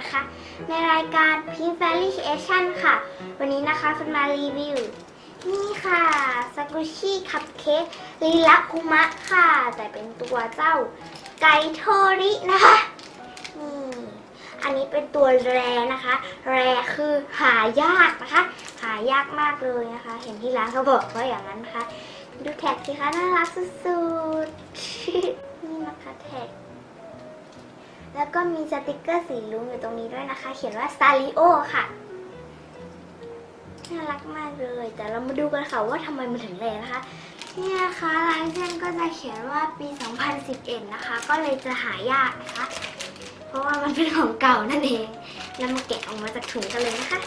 นะคะ ในรายการ Pink Fairy Creation ค่ะ วันนี้นะคะฟิร์นมารีวิว นี่ค่ะสกุชี่คัพเค้กลีลักคุมะค่ะ แต่เป็นตัวเจ้าไก่โทรินะคะนี่อันนี้เป็นตัวแรนะคะ แรคือหายากนะคะ หายากมากเลยนะคะ เห็นที่ร้านเขาบอกว่าอย่างนั้นนะคะ ดูแท็กสิคะน่ารักสุดๆ แล้วก็มีสติกเกอร์สีลุ้งอยู่ตรงนี้ด้วยนะคะ เขียนว่าซาริโอค่ะ น่ารักมากเลย แต่เรามาดูกันค่ะว่าทำไมมันถึงแรงนะคะ เนี่ยนะคะลายเส้นก็จะเขียนว่าปี 2011 นะคะ ก็เลยจะหายากนะคะ เพราะว่ามันเป็นของเก่านั่นเอง แล้วมาแกะออกมาจากถุงกันเลยนะคะ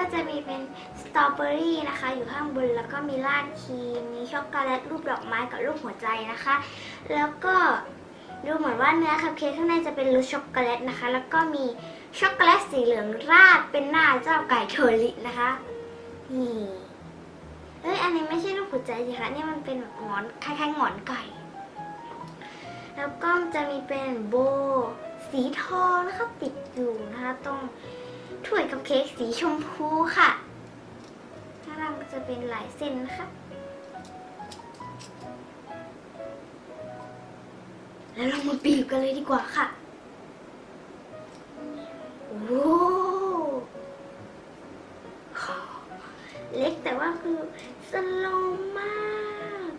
ก็จะมีเป็นสตรอเบอรี่นะคะ อยู่ข้างบนแล้วก็มีราดครีมมีช็อกโกแลตรูปดอกไม้กับรูปหัวใจนะคะ แล้วก็ดูเหมือนว่าเนื้อคัพเค้กข้างในจะเป็นรสช็อกโกแลตนะคะ แล้วก็มีช็อกโกแลตสีเหลืองราดเป็นหน้าเจ้าไก่โทรินะคะนี่เอ้ยอันนี้ไม่ใช่รูปหัวใจสิคะนี่มันเป็นแบบหงอนคล้ายๆหงอนไก่ แล้วก็จะมีเป็นโบสีทองนะคะติดอยู่นะคะตรง ถ้วยกับเค้กสีชมพูค่ะข้างล่างจะเป็นลายเส้นนะคะแล้วเรามาบีบกันเลยดีกว่าค่ะ โอ้เล็กแต่ว่าคือสโลมาก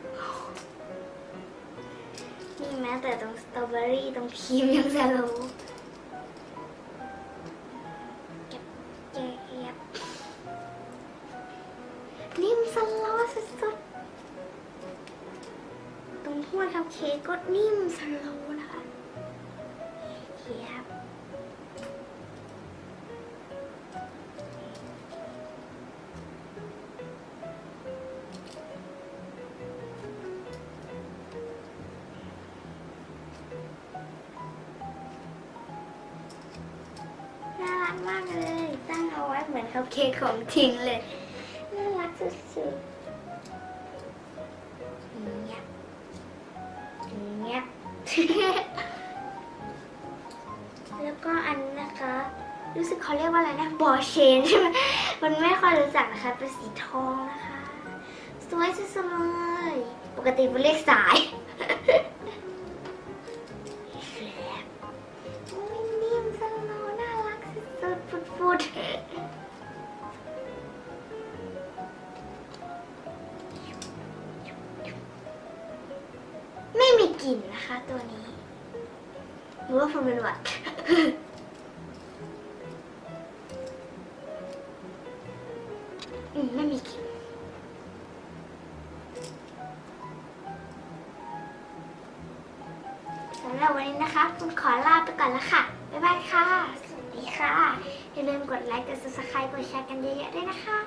นี่แม้แต่ตรงสตรอเบอรี่ตรงครีมยังสโลว์ เค้กก็นิ่มสโลว์นะคะเก็บน่ารักมากเลย ตั้งเอาไว้เหมือนคัพเค้กของจริงเลย น่ารักสุดๆ แล้วก็อันนะคะ รู้สึกเขาเรียกว่าอะไรนะบอเชนใช่ไหมมันไม่ค่อยรู้จักนะคะ เป็นสีทองนะคะ สวยสุดเลย ปกติมันเรียกสาย กลิ่นนะคะตัวนี้หรือว่าผมเป็นหวัดอืมไม่มีกลิ่นสำหรับวันนี้นะคะคุณขอลาไปก่อนล้วค่ะ บ๊ายบายค่ะ สวัสดีค่ะ อย่าลืมกดไลค์ กด subscribe กดแชร์กันเยอะๆด้วยนะคะ